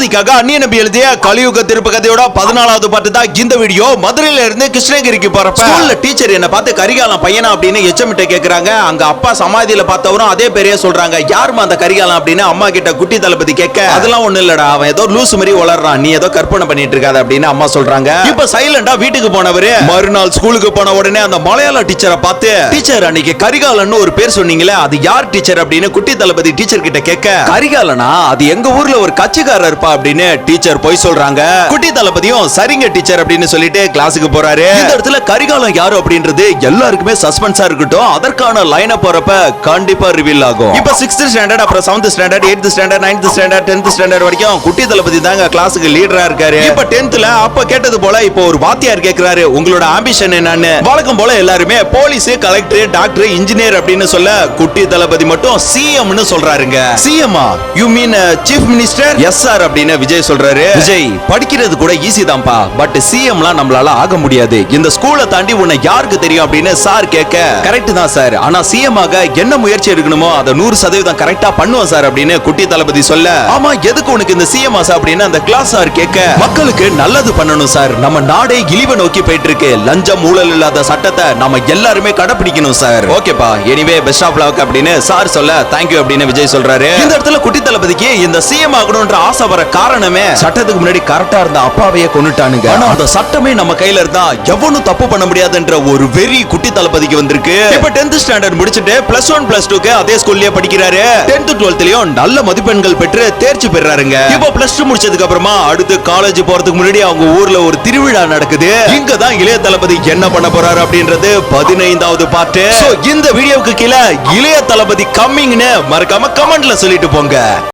தளபதிக்காக அந்நிய நபி எழுதிய கலியுக திருப்பு கதையோட பதினாலாவது பாட்டு தான் இந்த வீடியோ. மதுரையில இருந்து கிருஷ்ணகிரிக்கு போறப்ப ஸ்கூல்ல டீச்சர் என்ன பார்த்து கரிகாலம் பையனா? அப்படின்னு எச்சமிட்ட கேக்குறாங்க. அங்க அப்பா சமாதியில பார்த்தவரும் அதே பேரையே சொல்றாங்க. யாருமா அந்த கரிகாலம் அப்படின்னு அம்மா கிட்ட குட்டி தளபதி கேட்க அதெல்லாம் ஒண்ணு இல்லடா. அவன் ஏதோ லூசு மாதிரி வளர்றான் நீ ஏதோ கற்பனை பண்ணிட்டு இருக்காத. அப்படின்னு அம்மா சொல்றாங்க. இப்ப சைலண்டா வீட்டுக்கு போனவரு. மறுநாள் ஸ்கூலுக்கு போன உடனே அந்த மலையாள டீச்சரை பார்த்து டீச்சர் அன்னைக்கு கரிகாலன்னு ஒரு பேர் சொன்னீங்களே அது யார் டீச்சர்? அப்படின்னு குட்டி தளபதி டீச்சர் கிட்ட கேட்க கரிகாலனா? அது எங்க ஊர்ல ஒரு கட்சிக்காரர் இருப்பா. அப்படின்னு டீச்சர் போய் சொல்றாங்க. குட்டி தளபதியும் சரிங்க டீச்சர் அப்படின்னு சொல்லிட்டு கிளாஸுக்கு போறாரு. இந்த இடத்துல கரிகாலம் யாரு அப்படின்றது எல்லாருக்குமே சஸ்பென்ஸா இருக்கட்டும். அதற்கான லைன போறப்ப கண்டிப்பா ரிவீல் ஆகும். இப்ப சிக்ஸ்த் ஸ்டாண்டர்ட் அப்புறம் seventh standard eighth standard ninth standard tenth standard வரைக்கும் குட்டி தளபதி தாங்க கிளாஸுக்கு லீடரா இருக்காரு. இப்ப டென்த்ல அப்ப கேட்டது போல இப்போ ஒரு வாத்தியார் கேக்குறாரு உங்களோட ஆம்பிஷன் என்னன்னு? வழக்கம் போல எல்லாருமே போலீஸ் கலெக்டர் டாக்டர் இன்ஜினியர் அப்படின்னு சொல்ல குட்டி தளபதி மட்டும் சிஎம்னு சொல்றாருங்க. சிஎம்ஆ you mean chief minister yes அப்படின்னு அப்படின்னு விஜய் சொல்றாரு. விஜய் படிக்கிறது கூட ஈஸி தான்ப்பா. பட் சிஎம்லாம் நம்மளால ஆக முடியாது. இந்த ஸ்கூலை தாண்டி உன்னை யாருக்கு தெரியும் அப்படின்னு சார் கேட்க கரெக்ட் தான் சார் ஆனா சிஎம் ஆக என்ன முயற்சி எடுக்கணுமோ அதை நூறு சதவீதம் கரெக்டா பண்ணுவோம் சார் அப்படின்னு குட்டி தளபதி சொல்ல ஆமா எதுக்கு உனக்கு இந்த சிஎம் ஆசா? அப்படின்னு அந்த கிளாஸ் சார் கேட்க மக்களுக்கு நல்லது பண்ணணும் சார் நம்ம நாடே இழிவை நோக்கி போயிட்டு இருக்கு லஞ்சம் ஊழல் இல்லாத சட்டத்தை நம்ம எல்லாருமே கடைபிடிக்கணும் சார் ஓகேப்பா எனிவே பெஸ்ட் ஆஃப் லக் அப்படின்னு சார் சொல்ல தேங்க்யூ அப்படின்னு விஜய் சொல்றாரு. இந்த இடத்துல குட்டி தளபதிக்கு இந்த சிஎம் ஆகணும்ன்ற ஆசை வர காரணமே சட்டத்துக்கு முன்னாடி கரெக்டா இருந்த அப்பாவையே கொண்டுட்டானுங்க ஆனா அந்த சட்டமே நம்ம கையில இருந்தா எவனும் தப்பு பண்ண முடியாதுன்ற ஒரு வெறி குட்டி தளபதிக்கு வந்திருக்கு. இப்ப 10th ஸ்டாண்டர்ட் முடிச்சிட்டு பிளஸ் ஒன் பிளஸ் டூக்கு அதே ஸ்கூல்லயே படிக்கிறாரு. 10th 12th நல்ல மதிப்பெண்கள் பெற்று தேர்ச்சி பெறாருங்க. இப்போ பிளஸ் டூ முடிச்சதுக்கு அப்புறமா அடுத்து காலேஜ் போறதுக்கு முன்னாடி அவங்க ஊர்ல ஒரு திருவிழா நடக்குது. இங்க தான் இளைய தளபதி என்ன பண்ண போறாரு அப்படின்றது பதினைந்தாவது பாட்டு இந்த வீடியோவுக்கு கீழே இளைய தளபதி கம்மிங்னு மறக்காம கமெண்ட்ல சொல்லிட்டு போங்க.